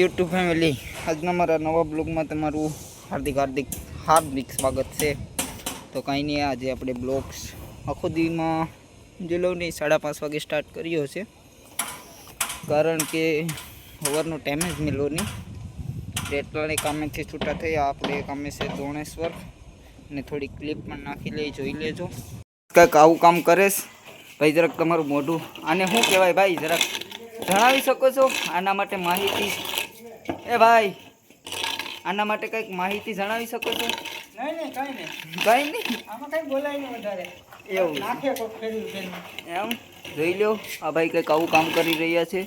YouTube family. આજના મારા નવા બ્લોગમાં તમારું હાર્દિક હાર્દિક હાર્દિક સ્વાગત છે. તો કાંઈ નહીં, આજે આપણે બ્લોગ્સ આખો દીમાં જિલ્લોની સાડા પાંચ વાગે સ્ટાર્ટ કર્યો છે. કારણ કે સવારનો ટાઈમ જ મળ્યો નહીં. એટલાની કામેથી છૂટા થયા. આપણે કામે છે દોણેશ્વર ને થોડી ક્લિપ પણ નાખી લઈ, જોઈ લેજો. કંઈક આવું કામ કરેશ ભાઈ, જરાક તમારું મોઢું આને શું કહેવાય ભાઈ? જરાક જણાવી શકો છો? આના માટે માહિતી એ ભાઈ આના માટે કંઈક માહિતી જણાવી શકો છો? નહીં નહીં કાંઈ નહીં. કઈ નહીં? આમાં કઈ બોલાય નહીં વધારે. એવું. નાખે કોક એમ? જોઈ લો આ ભાઈ કંઈક આવું કામ કરી રહ્યા છે.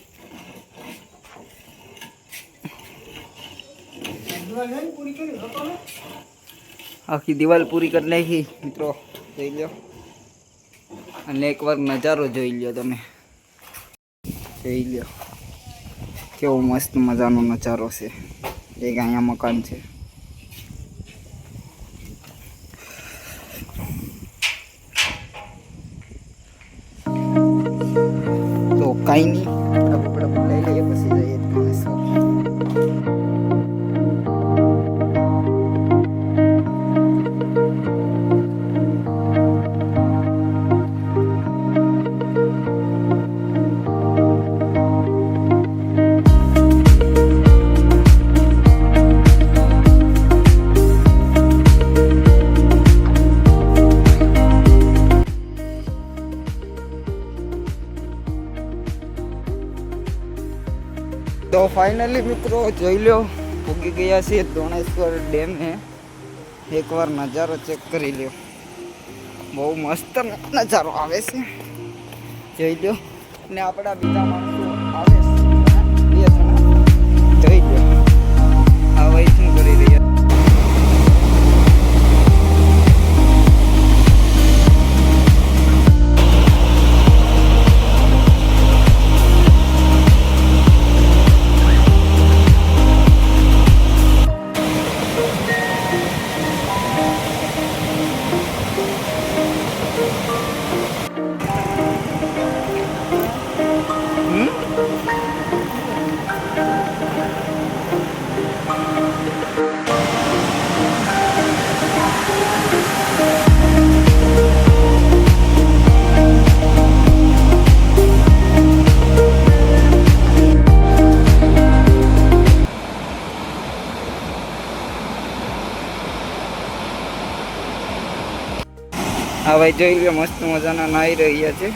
આખી દિવાલ પૂરી કરી નાખી મિત્રો. જોઈ લો અને એકવાર નજારો જોઈ લ્યો તમે. જોઈ લ્યો. કેવો મસ્ત મજાનો નજારો છે. એક અહીંયા મકાન છે. તો કાંઈ નહીં, આપણે લઈ લઈએ, પછી જઈએ તો ફાઇનલી મિત્રો જોઈ લો પૂગી ગયા છીએ ધોણેશ્વર ડેમે. એકવાર નજારો ચેક કરી લ્યો. બહુ મસ્ત નજારો આવે છે. જોઈ લો ને આપણા બીજા માણસો હા ભાઈ, જોઈ લો મસ્ત મજાના નાહી રહ્યા છે.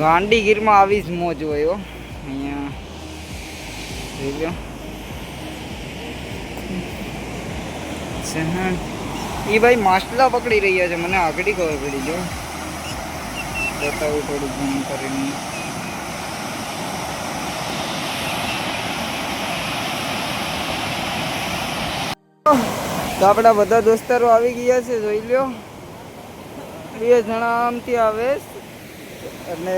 ગાંડીગીરમાં આવી જ મોજ હોય અહીંયા, જોઈ લો એ ભાઈ માછલા પકડી રહ્યા છે, મને આગળ ખબર પડી જો બતાવું થોડું ઘણું કરીને. આપણા બધા દોસ્તારો આવી ગયા છે, જોઈ લ્યો. બે જણા આમથી આવે અને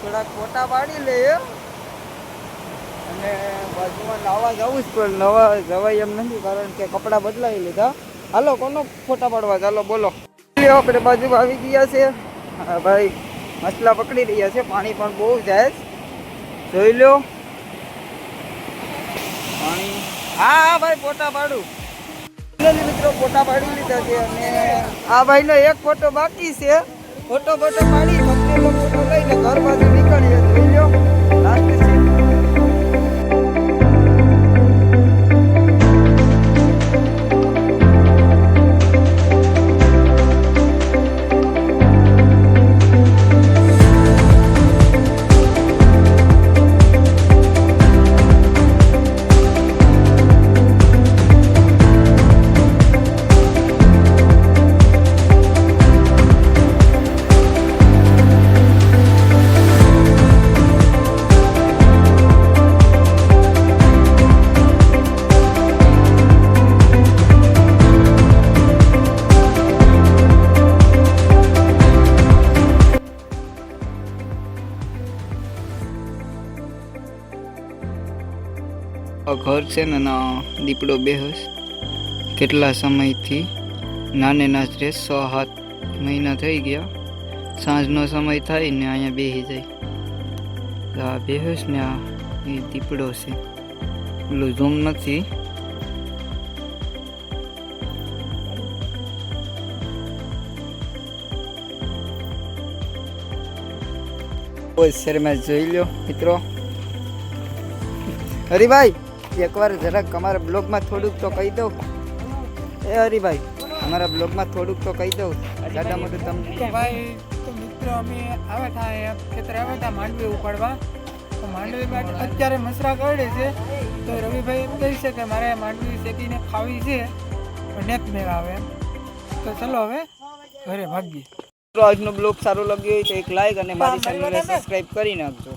થોડાક ફોટા પાડી લે અને બાજુમાં નાવા જવું જ પણ નવા જવાય એમ નથી, કારણ કે કપડાં બદલાવી લીધા. હાલો, કોનો ફોટા પાડવા? ચાલો બોલો. આપણે બાજુમાં આવી ગયા છે. ભાઈ, મસલા પકડી રહ્યા છે. પાણી પણ બહુ જાય. જોઈ લ્યો. પાણી. હા, ભાઈ, ફોટા પાડું. મિત્રો ફોટા પાડી લીધા છે અને આ ભાઈનો એક ફોટો બાકી છે. ફોટો ફોટો પાડી કંપનીનો ફોટો લઈને ઘર બાજુ ઘર છે ને દીપડો બેહસ કેટલા સમયથી નાને નાચરે છ, સાત મહિના થઈ ગયા. સાંજનો સમય થાય ને અહીંયા બેસી જાય. આ બેહસ ને આ એ દીપડો છે. પેલું ઝૂમ નથી. કોઈ શેર મેચ જોઈ લ્યો, મિત્રો. હરિભાઈ! એકવાર જરાક અમારા બ્લોગમાં થોડુંક તો કહી દઉં. એ હરિભાઈ અમારા બ્લોગમાં થોડુંક તો કહી દઉં. દાદા મોટું તમને. ભાઈ તો મિત્રો અમે આવ્યા હતા ખેતરે આવ્યા હતા માંડવી ઉપાડવા. તો માંડવીમાં અત્યારે મસરા કરડે છે. તો રવિભાઈ કહી કહે છે કે મારે માંડવી શેકીને ખાવી છે પણ નેત મેળ આવે તો ચલો હવે ઘરે ભાગીએ. આજનો બ્લોગ સારો લાગ્યો હોય તો એક લાઈક અને મારી ચેનલને સબસ્ક્રાઇબ કરી નાખજો.